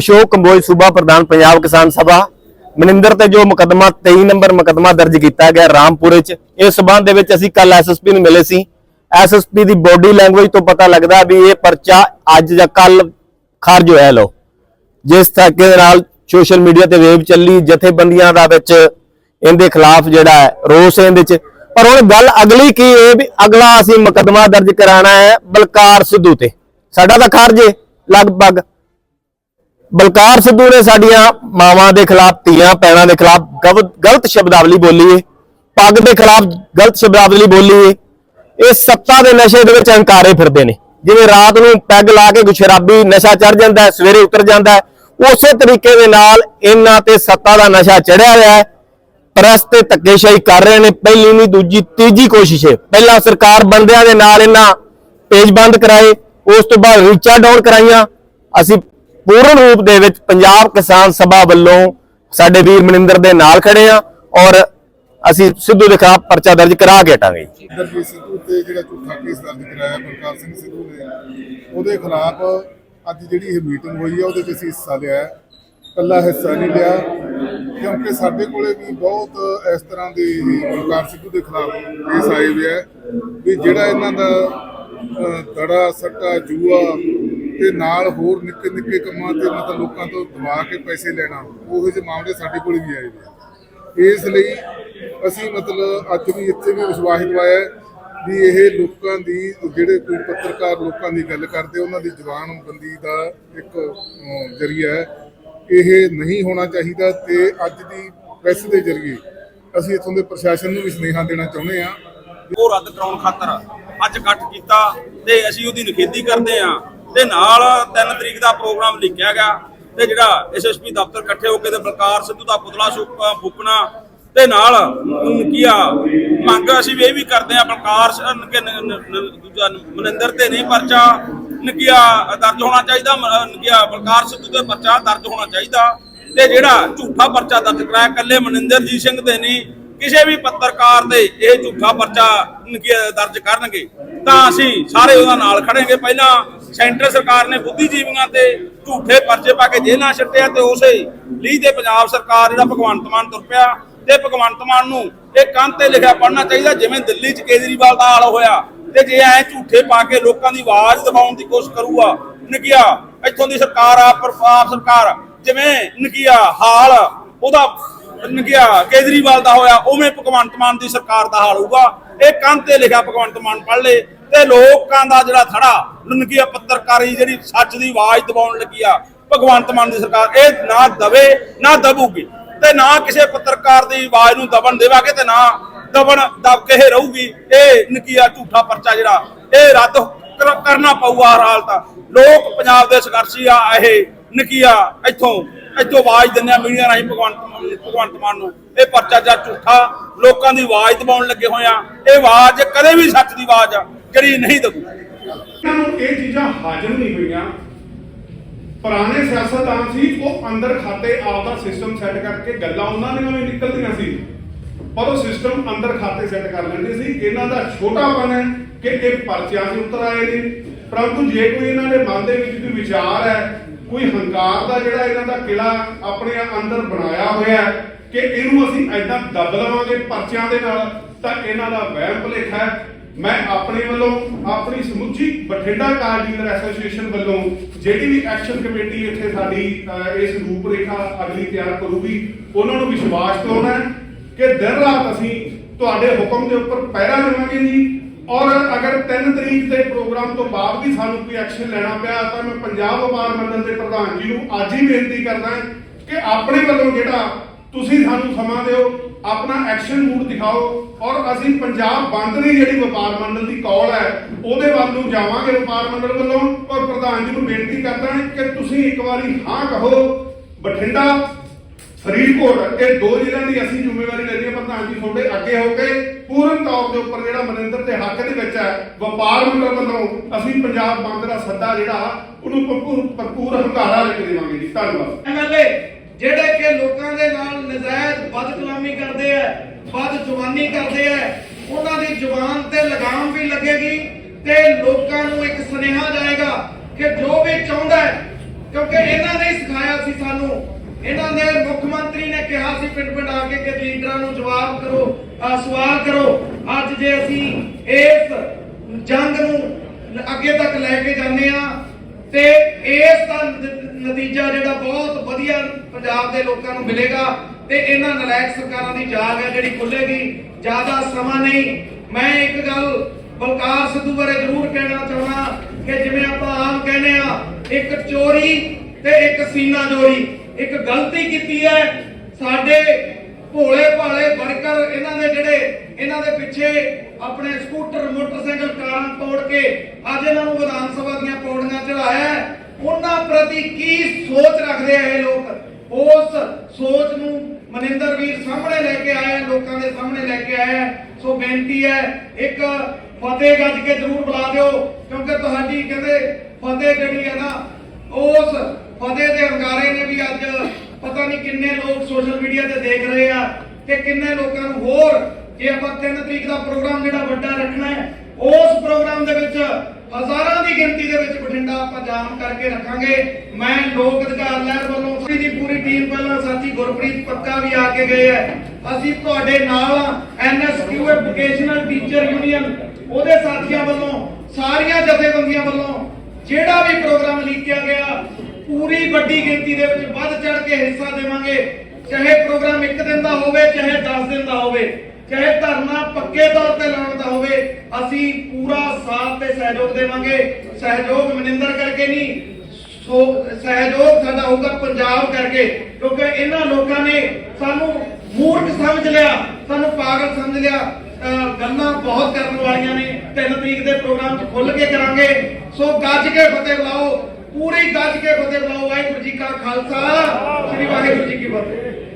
ਅਸ਼ੋਕ ਕੰਬੋਜ ਸੂਬਾ ਪ੍ਰਧਾਨ ਪੰਜਾਬ ਕਿਸਾਨ ਸਭਾ। ਮਨਿੰਦਰ ਤੇ ਜੋ ਮੁਕੱਦਮਾ 23 ਨੰਬਰ ਮੁਕੱਦਮਾ ਦਰਜ ਕੀਤਾ ਗਿਆ ਰਾਮਪੁਰੇ ਚ, ਇਸ ਸਬੰਧ ਦੇ ਵਿੱਚ ਅਸੀਂ ਕੱਲ ਐਸਐਸਪੀ ਨੂੰ ਮਿਲੇ ਸੀ। ਐਸਐਸਪੀ ਦੀ ਬੋਡੀ ਲੈਂਗੁਏਜ ਤੋਂ ਪਤਾ ਲੱਗਦਾ ਵੀ ਇਹ ਪਰਚਾ ਅੱਜ ਜਾਂ ਕੱਲ ਖਾਰਜ ਹੋਇਆ ਲੋ ਜਿਸ ਤਰੀਕੇ ਦੇ ਨਾਲ ਸੋਸ਼ਲ ਮੀਡੀਆ ਤੇ ਵੇਵ ਚੱਲੀ, ਜਥੇਬੰਦੀਆਂ ਦਾ ਵਿੱਚ ਇਹਦੇ ਖਿਲਾਫ ਜਿਹੜਾ ਹੈ ਰੋਸ ਹੈ ਇਹਦੇ ਚ। ਪਰ ਹੁਣ ਗੱਲ ਅਗਲੀ ਕੀ ਹੈ ਵੀ ਅਗਲਾ ਅਸੀਂ ਮੁਕੱਦਮਾ ਦਰਜ ਕਰਾਣਾ ਹੈ ਬਲਕਾਰ ਸਿੱਧੂ ਤੇ। ਸਾਡਾ ਤਾਂ ਖਾਰਜ ਹੈ, ਲਗਭਗ। ਬਲਕਾਰ ਸਿੱਧੂ ਨੇ ਸਾਡੀਆਂ ਮਾਵਾਂ ਦੇ ਖਿਲਾਫ, ਧੀਆਂ ਪੈਣਾ ਦੇ ਖਿਲਾਫ ਗਵ- ਗਲਤ ਸ਼ਬਦਾਵਲੀ ਬੋਲੀ ਏ। ਪੱਗ ਦੇ ਖਿਲਾਫ ਗਲਤ ਸ਼ਬਦਾਵਲੀ ਬੋਲੀ ਏ। ਇਹ ਸੱਤਾ ਦੇ ਨਸ਼ੇ ਦੇ ਵਿੱਚ ਹੰਕਾਰੇ ਫਿਰਦੇ ਨੇ। ਜਿਵੇਂ ਰਾਤ ਨੂੰ ਪੈਗ ਲਾ ਕੇ ਕੋਈ ਸ਼ਰਾਬੀ ਨਸ਼ਾ ਚੜ ਜਾਂਦਾ ਹੈ, ਸਵੇਰੇ ਉਤਰ ਜਾਂਦਾ ਹੈ, ਉਸੇ ਤਰੀਕੇ ਦੇ ਨਾਲ ਇਹਨਾਂ ਤੇ ਸੱਤਾ ਦਾ ਨਸ਼ਾ ਚੜਿਆ ਹੋਇਆ ਹੈ। ਪ੍ਰੈਸ ਤੇ ਧੱਕੇਸ਼ਾਹੀ ਕਰ ਰਹੇ ਨੇ, ਪਹਿਲੀ ਨਹੀਂ, ਦੂਜੀ, ਤੀਜੀ ਕੋਸ਼ਿਸ਼ ਹੈ ਪਹਿਲਾਂ ਸਰਕਾਰ ਬੰਦਿਆਂ ਦੇ ਨਾਲ ਇਹਨਾਂ ਪੇਜ ਬੰਦ ਕਰਾਏ, ਉਸ ਤੋਂ ਬਾਅਦ ਰੀਚਾ ਡਾਊਨ ਕਰਾਈਆਂ। ਅਸੀਂ ਪੂਰਨ ਰੂਪ ਦੇ ਵਿੱਚ ਪੰਜਾਬ ਕਿਸਾਨ ਸਭਾ ਵੱਲੋਂ ਸਾਡੇ ਵੀਰ ਮਨਿੰਦਰ ਦੇ ਨਾਲ ਖੜੇ ਆ ਔਰ ਅਸੀਂ ਸਿੱਧੂ ਦੇ ਖਿਲਾਫ ਪਰਚਾ ਦਰਜ ਕਰਾ ਕੇ ਹਟਾਂਗੇ ਦਰਜੀ ਸਿੱਧੂ ਤੇ ਜਿਹੜਾ ਝੂਠਾ ਕੇਸ ਦਰਜ ਕਰਾਇਆ ਬਲਕਾਰ ਸਿੰਘ ਸਿੱਧੂ ਨੇ ਉਹਦੇ ਖਿਲਾਫ ਅੱਜ ਜਿਹੜੀ ਇਹ ਮੀਟਿੰਗ ਹੋਈ ਹੈ ਉਹਦੇ 'ਚ ਅਸੀਂ ਹਿੱਸਾ ਲਿਆ ਹੈ। ਇਕੱਲਾ ਹਿੱਸਾ ਨਹੀਂ ਲਿਆ ਕਿਉਂਕਿ ਸਾਡੇ ਕੋਲੇ ਵੀ ਬਹੁਤ ਇਸ ਤਰ੍ਹਾਂ ਦੇ ਇਹ ਬਲਕਾਰ ਸਿੱਧੂ ਦੇ ਖਿਲਾਫ ਕੇਸ ਆਏ ਹੋਏ ਹੈ ਵੀ ਜਿਹੜਾ ਇਹਨਾਂ ਦਾ ਅਹ, ਸੱਟਾ ਜੂਆ ਤੇ ਨਾਲ ਹੋਰ ਨਿੱਕੇ ਨਿੱਕੇ ਕੰਮਾਂ ਤੇ ਮਤਲਬ ਲੋਕਾਂ ਤੋਂ ਦਬਾ ਕੇ ਪੈਸੇ ਲੈਣਾ, ਉਹੋ ਜਿਹੇ ਮਾਮਲੇ ਸਾਡੇ ਕੋਲ ਵੀ ਆਏ ਹੋਏ ਇਸ ਲਈ ਅਸੀਂ ਮਤਲਬ ਅੱਜ ਵੀ ਇੱਥੇ ਵੀ ਵਿਸ਼ਵਾਸ ਦਿਵਾਇਆ ਵੀ ਇਹ ਲੋਕਾਂ ਦੀ, ਜਿਹੜੇ ਕੋਈ ਪੱਤਰਕਾਰ ਲੋਕਾਂ ਦੀ ਗੱਲ ਕਰਦੇ, ਉਹਨਾਂ ਦੀ ਜ਼ੁਬਾਨਬੰਦੀ ਦਾ ਇੱਕ ਜ਼ਰੀਆ ਹੈ। ਇਹ ਨਹੀਂ ਹੋਣਾ ਚਾਹੀਦਾ ਤੇ ਅੱਜ ਦੀ ਪ੍ਰੈਸ ਦੇ ਜ਼ਰੀਏ ਅਸੀਂ ਇੱਥੋਂ ਦੇ ਪ੍ਰਸ਼ਾਸਨ ਨੂੰ ਵੀ ਸੁਨੇਹਾ ਦੇਣਾ ਚਾਹੁੰਦੇ ਹਾਂ। ਉਹ ਰੱਦ ਕਰਾਉਣ ਖਾਤਰ ਅੱਜ ਇਕੱਠ ਕੀਤਾ ਤੇ ਅਸੀਂ ਉਹਦੀ ਨਿਖੇਧੀ ਕਰਦੇ ਆ ਤੇ ਨਾਲ 3 ਤਰੀਕ ਦਾ ਪ੍ਰੋਗਰਾਮ ਲਿਖਿਆ ਗਿਆ ਤੇ ਜਿਹੜਾ ਐਸਐਸਪੀ ਦਫ਼ਤਰ ਇਕੱਠੇ ਹੋ ਕੇ ਤੇ ਬਲਕਾਰ ਸਿੱਧੂ ਦਾ ਪੁਤਲਾ ਫੂਕਣਾ ਤੇ ਨਾਲ ਕੀ ਆ, ਮੰਗ ਅਸੀਂ ਇਹ ਵੀ ਕਰਦੇ ਆ ਬਲਕਾਰ ਦੂਜਾ ਮਨਿੰਦਰ ਤੇ ਨਹੀਂ ਪਰਚਾ ਨਕਿਆ ਦਰਜ ਹੋਣਾ ਚਾਹੀਦਾ ਨਕਿਆ ਬਲਕਾਰ ਸਿੱਧੂ ਤੇ ਪਰਚਾ ਦਰਜ ਹੋਣਾ ਚਾਹੀਦਾ ਤੇ ਜਿਹੜਾ ਝੂਠਾ ਪਰਚਾ ਦਰਜ ਕਰਾਇਆ ਕੱਲੇ ਮਨਿੰਦਰਜੀਤ ਸਿੰਘ ਤੇ ਨਹੀਂ, ਕਿਸੇ ਵੀ ਪੱਤਰਕਾਰ ਤੇ ਇਹ ਝੂਠਾ ਪਰਚਾ ਦਰਜ ਕਰਨਗੇ, ਤਾਂ ਅਸੀਂ ਸਾਰੇ ਉਹਦਾ ਨਾਲ ਖੜਾਂਗੇ ਪਹਿਲਾਂ ਸੈਂਟਰ ਸਰਕਾਰ ਨੇ ਬੁੱਧੀਜੀਵੀਆਂ ਤੇ ਝੂਠੇ ਪਰਚੇ ਪਾ ਕੇ ਜੇਲ੍ਹਾਂ ਛੱਟਿਆ ਤੇ ਉਸੇ ਲਈ ਤੇ ਪੰਜਾਬ ਸਰਕਾਰ ਜਿਹੜਾ ਭਗਵੰਤ ਮਾਨ ਤੁਰ ਪਿਆ ਤੇ ਭਗਵੰਤ ਮਾਨ ਨੂੰ ਇਹ ਕੰਧ ਤੇ ਲਿਖਿਆ ਪੜਨਾ ਚਾਹੀਦਾ, ਜਿਵੇਂ ਦਿੱਲੀ 'ਚ ਕੇਜਰੀਵਾਲ ਦਾ ਹਾਲ ਹੋਇਆ ਤੇ ਜੇ ਐ ਝੂਠੇ ਪਾ ਕੇ ਲੋਕਾਂ ਦੀ ਆਵਾਜ਼ ਦਬਾਉਣ ਦੀ ਕੋਸ਼ਿਸ਼ ਕਰੂਗਾ ਨਕਿਆ ਇੱਥੋਂ ਦੀ ਸਰਕਾਰ ਆਪ ਆਪ ਸਰਕਾਰ, ਜਿਵੇਂ ਨਕਿਆ ਹਾਲ, ਉਹਦਾ ਨਗਿਆ ਕੇਜਰੀਵਾਲ ਦਾ ਹੋਇਆ, ਉਵੇਂ ਭਗਵੰਤ ਮਾਨ ਦੀ ਸਰਕਾਰ ਦਾ ਹਾਲ ਹੋਊਗਾ। ਇਹ ਕੰਧ ਤੇ ਲਿਖਿਆ ਭਗਵੰਤ ਮਾਨ ਪੜ੍ਹ ਲੇ ਤੇ ਲੋਕਾਂ ਦਾ ਜਿਹੜਾ ਥੜਾ ਨਗਿਆ ਪੱਤਰਕਾਰੀ ਜਿਹੜੀ ਸੱਚ ਦੀ ਆਵਾਜ਼ ਦਬਾਉਣ ਲੱਗੀ ਆ, ਭਗਵੰਤ ਮਾਨ ਦੀ ਸਰਕਾਰ, ਇਹ ਨਾ ਦਵੇ, ਨਾ ਦਬੂਗੀ ਤੇ ਨਾ ਕਿਸੇ ਪੱਤਰਕਾਰ ਦੀ ਆਵਾਜ਼ ਨੂੰ ਦਬਣ ਦੇਵਾਂਗੇ ਤੇ ਨਾ ਦਬਣ, ਦਬ ਕੇ ਇਹ ਰਹੂਗੀ। ਇਹ ਨਕੀਆ ਝੂਠਾ ਪਰਚਾ ਜਿਹੜਾ, ਇਹ ਰੱਦ ਕਰ- ਕਰਨਾ ਪਊਗਾ ਹਰ ਹਾਲਤ। ਲੋਕ ਪੰਜਾਬ ਦੇ ਸੰਘਰਸ਼ੀ ਆ, ਇਹ ਨਕੀਆ, ਇੱਥੋਂ ਇੱਥੋਂ ਆਵਾਜ਼ ਦਿੰਦੇ ਆ ਮੀਡੀਆ ਰਾਹੀਂ ਭਗਵੰਤ ਭਗਵੰਤ ਮਾਨ ਨੂੰ। ਇਹ ਪਰਚਾ ਝੂਠਾ, ਲੋਕਾਂ ਦੀ ਆਵਾਜ਼ ਦਬਾਉਣ ਲੱਗੇ ਹੋਏ ਆ। ਇਹ ਆਵਾਜ਼ ਕਦੇ ਵੀ ਸੱਚ ਦੀ ਆਵਾਜ਼ ਆ, ਜਿਹੜੀ ਨਹੀਂ ਦਬੂ। ਇਹ ਚੀਜ਼ਾਂ ਹਾਜ਼ਰ ਨਹੀਂ ਹੋਈਆਂ। ਪੁਰਾਣੇ ਸਿਆਸਤਦਾਨ ਸੀ, ਉਹ ਅੰਦਰ ਖਾਤੇ ਆਪਦਾ ਸਿਸਟਮ ਸੈੱਟ ਕਰਕੇ ਗੱਲਾਂ ਉਹਨਾਂ ਦੀਆਂ ਵੀ ਨਿਕਲਦੀਆਂ ਸੀ। ਪਰ ਉਹ ਸਿਸਟਮ ਅੰਦਰ ਖਾਤੇ ਸੈੱਟ ਕਰ ਲੈਂਦੇ ਸੀ। ਇਹਨਾਂ ਦਾ ਛੋਟਾਪਨ ਹੈ ਕਿ ਇਹ ਪਰਚਿਆਂ 'ਚ ਉਤਰ ਆਏ ਨੇ। ਪਰੰਤੂ ਜੇ ਕੋਈ ਇਹਨਾਂ ਦੇ ਮਨ ਦੇ ਵਿੱਚ ਕੋਈ ਵਿਚਾਰ ਹੈ ਕੋਈ ਹੰਕਾਰ ਦਾ ਜਿਹੜਾ ਇਹਨਾਂ ਦਾ ਕਿਲਾ ਆਪਣੇ ਅੰਦਰ ਬਣਾਇਆ ਹੋਇਆ ਹੈ ਕਿ ਇਹਨੂੰ ਅਸੀਂ ਐਦਾਂ ਦੱਬ ਲਵਾਂਗੇ ਪਰਚਿਆਂ ਦੇ ਨਾਲ ਤਾਂ ਇਹਨਾਂ ਦਾ ਵਹਿਮ ਭੁਲੇਖਾ ਹੈ। ਮੈਂ ਆਪਣੇ ਵੱਲੋਂ ਆਪਣੀ ਸਮੁੱਚੀ ਬਠਿੰਡਾ ਕਾਰ ਡੀਲਰ ਐਸੋਸੀਏਸ਼ਨ ਵੱਲੋਂ ਜਿਹੜੀ ਵੀ ਐਕਸ਼ਨ ਕਮੇਟੀ ਇੱਥੇ ਸਾਡੀ ਅਹ, ਇਸ ਰੂਪਰੇਖਾ ਅਗਲੀ ਤਿਆਰ ਕਰੂਗੀ ਉਹਨਾਂ ਨੂੰ ਵਿਸ਼ਵਾਸ ਦਿਵਾਉਣਾ ਹੈ ਕਿ ਦਿਨ ਰਾਤ ਅਸੀਂ ਤੁਹਾਡੇ ਹੁਕਮ ਦੇ ਉੱਪਰ ਪਹਿਰਾ ਲਵਾਂਗੇ ਜੀ। ਔਰ ਅਗਰ 3 ਤਰੀਕ ਦੇ ਪ੍ਰੋਗਰਾਮ ਤੋਂ ਬਾਅਦ ਵੀ ਸਾਨੂੰ ਕੋਈ ਐਕਸ਼ਨ ਲੈਣਾ ਪਿਆ, ਤਾਂ ਮੈਂ ਪੰਜਾਬ ਵਪਾਰ ਮੰਡਲ ਦੇ ਪ੍ਰਧਾਨ ਜੀ ਨੂੰ ਅੱਜ ਹੀ ਬੇਨਤੀ ਕਰਦਾ ਕਿ ਆਪਣੇ ਵੱਲੋਂ ਜਿਹੜਾ ਤੁਸੀਂ ਸਾਨੂੰ ਸਮਾਂ ਦਿਓ, ਆਪਣਾ ਐਕਸ਼ਨ ਮੂਡ ਦਿਖਾਓ ਔਰ ਅਸੀਂ ਪੰਜਾਬ ਬੰਦ ਦੀ ਜਿਹੜੀ ਵਪਾਰ ਮੰਡਲ ਦੀ ਕਾਲ ਹੈ, ਉਹਦੇ ਵੱਲ ਨੂੰ ਜਾਵਾਂਗੇ ਵਪਾਰ ਮੰਡਲ ਵੱਲੋਂ। ਔਰ ਪ੍ਰਧਾਨ ਜੀ ਨੂੰ ਬੇਨਤੀ ਕਰਦਾ ਕਿ ਤੁਸੀਂ ਇੱਕ ਵਾਰੀ ਹਾਂ ਕਹੋ, ਬਠਿੰਡਾ ਫਰੀਦਕੋਟ ਇਹ ਦੋ ਜ਼ਿਲ੍ਹਿਆਂ ਦੀ ਅਸੀਂ ਜ਼ਿੰਮੇਵਾਰੀ ਲੈਣੀ ਹੈ, ਪ੍ਰਧਾਨ ਜੀ, ਤੁਹਾਡੇ ਅੱਗੇ ਹੋ ਕੇ ਪੂਰਨ ਤੌਰ ਦੇ ਉੱਪਰ ਜਿਹੜਾ ਮਨਿੰਦਰ ਦੇ ਹੱਕ ਦੇ ਵਿੱਚ ਹੈ, ਵਪਾਰ ਮੰਡਲ ਵੱਲੋਂ ਅਸੀਂ ਪੰਜਾਬ ਬੰਦ ਦਾ ਸੱਦਾ ਜਿਹੜਾ, ਉਹਨੂੰ ਭਰਪੂਰ ਭਰਪੂਰ ਹੰਕਾਰਾ ਲੈ ਕੇ ਦੇਵਾਂਗੇ ਜੀ। ਧੰਨਵਾਦ। ਐਮਐਲਏ ਜਿਹੜੇ ਕਿ ਲੋਕਾਂ ਦੇ ਨਾਲ ਨਜਾਇਜ਼ ਬਦਕਲਾਮੀ ਕਰਦੇ ਆ ਬਦ ਜ਼ੁਬਾਨੀ ਕਰਦੇ ਆ, ਉਹਨਾਂ ਦੀ ਜ਼ੁਬਾਨ ਤੇ ਲਗਾਮ ਵੀ ਲੱਗੇਗੀ ਤੇ ਲੋਕਾਂ ਨੂੰ ਇੱਕ ਸੁਨੇਹਾ ਜਾਏਗਾ ਕਿ ਜੋ ਵੀ ਚਾਹੁੰਦਾ ਕਿਉਂਕਿ ਇਹਨਾਂ ਨੇ ਸਿਖਾਇਆ ਸੀ ਸਾਨੂੰ ਇਹਨਾਂ ਦੇ ਮੁੱਖ ਮੰਤਰੀ ਨੇ ਕਿਹਾ ਸੀ, ਪਿੰਡ ਪਿੰਡ ਆ ਕੇ ਕਿ ਲੀਡਰਾਂ ਨੂੰ ਜਵਾਬ ਕਰੋ ਸਵਾਲ ਕਰੋ। ਅੱਜ ਜੇ ਅਸੀਂ ਇਸ ਜੰਗ ਨੂੰ ਅੱਗੇ ਤੱਕ ਲੈ ਕੇ ਜਾਂਦੇ ਆ ਤੇ ਇਸ ਦਾ ਨਤੀਜਾ ਜਿਹੜਾ ਬਹੁਤ ਵਧੀਆ ਪੰਜਾਬ ਦੇ ਲੋਕਾਂ ਨੂੰ ਮਿਲੇਗਾ, ਤੇ ਇਹਨਾਂ ਨਲਾਇਕ ਸਰਕਾਰਾਂ ਦੀ ਜਾਗ ਹੈ ਜਿਹੜੀ ਖੁੱਲੇਗੀ ਜ਼ਿਆਦਾ ਸਮਾਂ ਨਹੀਂ। ਮੈਂ ਇੱਕ ਗੱਲ ਬਲਕਾਰ ਸਿੱਧੂ ਬਾਰੇ ਜ਼ਰੂਰ ਕਹਿਣਾ ਚਾਹੁੰਦਾ ਕਿ ਜਿਵੇਂ ਆਪਾਂ ਆਮ ਕਹਿੰਦੇ ਆ ਇੱਕ ਚੋਰੀ ਤੇ ਇੱਕ ਸੀਨਾ ਚੋਰੀ। ਇੱਕ ਗਲਤੀ ਕੀਤੀ ਹੈ। ਸਾਡੇ ਭੋਲੇ ਭਾਲੇ ਵਰਕਰ, ਇਹਨਾਂ ਦੇ ਜਿਹੜੇ, ਇਹਨਾਂ ਦੇ ਪਿੱਛੇ ਆਪਣੇ ਸਕੂਟਰ, ਮੋਟਰਸਾਈਕਲ, ਕਾਰਾਂ ਤੋੜ ਕੇ ਅੱਜ ਇਹਨਾਂ ਨੂੰ ਵਿਧਾਨ ਸਭਾ ਦੀਆਂ ਪੌੜੀਆਂ ਚੜਾਇਆ ਉਹਨਾਂ ਪ੍ਰਤੀ ਕੀ ਸੋਚ ਰੱਖਦੇ ਆ ਇਹ ਲੋਕ? ਉਸ ਸੋਚ ਨੂੰ ਮਨਿੰਦਰ ਵੀਰ ਸਾਹਮਣੇ ਲੈ ਕੇ ਆਇਆ ਲੋਕਾਂ ਦੇ ਸਾਹਮਣੇ ਲੈ ਕੇ ਆਇਆ ਸੋ ਬੇਨਤੀ ਹੈ, ਇੱਕ ਫਤਿਹ ਗੱਜ ਕੇ ਜ਼ਰੂਰ ਬੁਲਾ ਦਿਓ, ਕਿਉਂਕਿ ਤੁਹਾਡੀ ਕਹਿੰਦੇ ਫਤਿਹ ਜਿਹੜੀ ਹੈ ਨਾ, ਉਸ ਫਤਿਹ ਦੇ ਅੰਗਾਰੇ ਨੇ ਵੀ ਅੱਜ ਪਤਾ ਨਹੀਂ ਕਿੰਨੇ ਲੋਕ ਸੋਸ਼ਲ ਮੀਡੀਆ ਤੇ ਦੇਖ ਰਹੇ ਆ ਤੇ ਕਿੰਨੇ ਲੋਕਾਂ ਨੂੰ ਹੋਰ ਜੇ ਆਪਾਂ 3 ਤਰੀਕ ਦਾ ਪ੍ਰੋਗਰਾਮ ਜਿਹੜਾ ਵੱਡਾ ਰੱਖਣਾ ਹੈ, ਉਸ ਪ੍ਰੋਗਰਾਮ ਦੇ ਵਿੱਚ ਹਜ਼ਾਰਾਂ ਦੀ ਗਿਣਤੀ ਦੇ ਵਿੱਚ ਬਠਿੰਡਾ ਆਪਾਂ ਜਾਮ ਕਰਕੇ ਰੱਖਾਂਗੇ। ਮੈਂ ਲੋਕ ਅਧਿਕਾਰ ਲਹਿਰ ਵੱਲੋਂ ਪੂਰੀ ਦੀ ਪੂਰੀ ਟੀਮ ਪਹਿਲਾਂ ਸਾਥੀ ਗੁਰਪ੍ਰੀਤ ਪੱਕਾ ਵੀ ਆ ਕੇ ਗਏ ਹੈ। ਅਸੀਂ ਤੁਹਾਡੇ ਨਾਲ ਐਨਐਸਕਿਊ ਵੋਕੇਸ਼ਨਲ ਟੀਚਰ ਯੂਨੀਅਨ ਉਹਦੇ ਸਾਥੀਆਂ ਵੱਲੋਂ, ਸਾਰੀਆਂ ਜਥੇਬੰਦੀਆਂ ਵੱਲੋਂ ਜਿਹੜਾ ਵੀ ਪ੍ਰੋਗਰਾਮ ਲਿਖਿਆ ਗਿਆ ਪੂਰੀ ਵੱਡੀ ਗਿਣਤੀ ਦੇ ਵਿੱਚ ਵੱਧ ਚੜ ਕੇ ਹਿੱਸਾ ਦੇਵਾਂਗੇ। ਚਾਹੇ ਪ੍ਰੋਗਰਾਮ ਇੱਕ ਦਿਨ ਦਾ ਹੋਵੇ, ਚਾਹੇ 10 ਦਿਨ ਦਾ ਹੋਵੇ, ਚਾਹੇ ਧਰਨਾ ਪੱਕੇ ਤੌਰ ਤੇ ਲਾਉਣ ਦਾ ਹੋਵੇ, ਅਸੀਂ ਪੂਰਾ ਸਾਥ ਤੇ ਸਹਿਯੋਗ ਦੇਵਾਂਗੇ। ਸਹਿਯੋਗ ਮਨਿੰਦਰ ਕਰਕੇ ਨਹੀਂ, ਸੋ ਸਹਿਯੋਗ ਸਾਡਾ ਹੋਊਗਾ ਪੰਜਾਬ ਕਰਕੇ, ਕਿਉਂਕਿ ਇਹਨਾਂ ਲੋਕਾਂ ਨੇ ਸਾਨੂੰ ਮੂਰਖ ਸਮਝ ਲਿਆ, ਸਾਨੂੰ ਪਾਗਲ ਸਮਝ ਲਿਆ। ਅਹ ਗੱਲਾਂ ਬਹੁਤ ਕਰਨ ਵਾਲੀਆਂ ਨੇ। 3 ਤਰੀਕ ਦੇ ਪ੍ਰੋਗਰਾਮ 'ਚ ਖੁੱਲ ਕੇ ਕਰਾਂਗੇ। ਸੋ ਗੱਜ ਕੇ ਫਤਿਹ ਬੁਲਾਓ। ਪੂਰੀ ਗੱਜ ਕੇ ਫਤਿਹ ਬੁਲਾਓ ਵਾਹਿਗੁਰੂ ਜੀ ਕਾ ਖਾਲਸਾ। ਸ੍ਰੀ ਵਾਹਿਗੁਰੂ ਜੀ ਕੀ ਫਤਿਹ।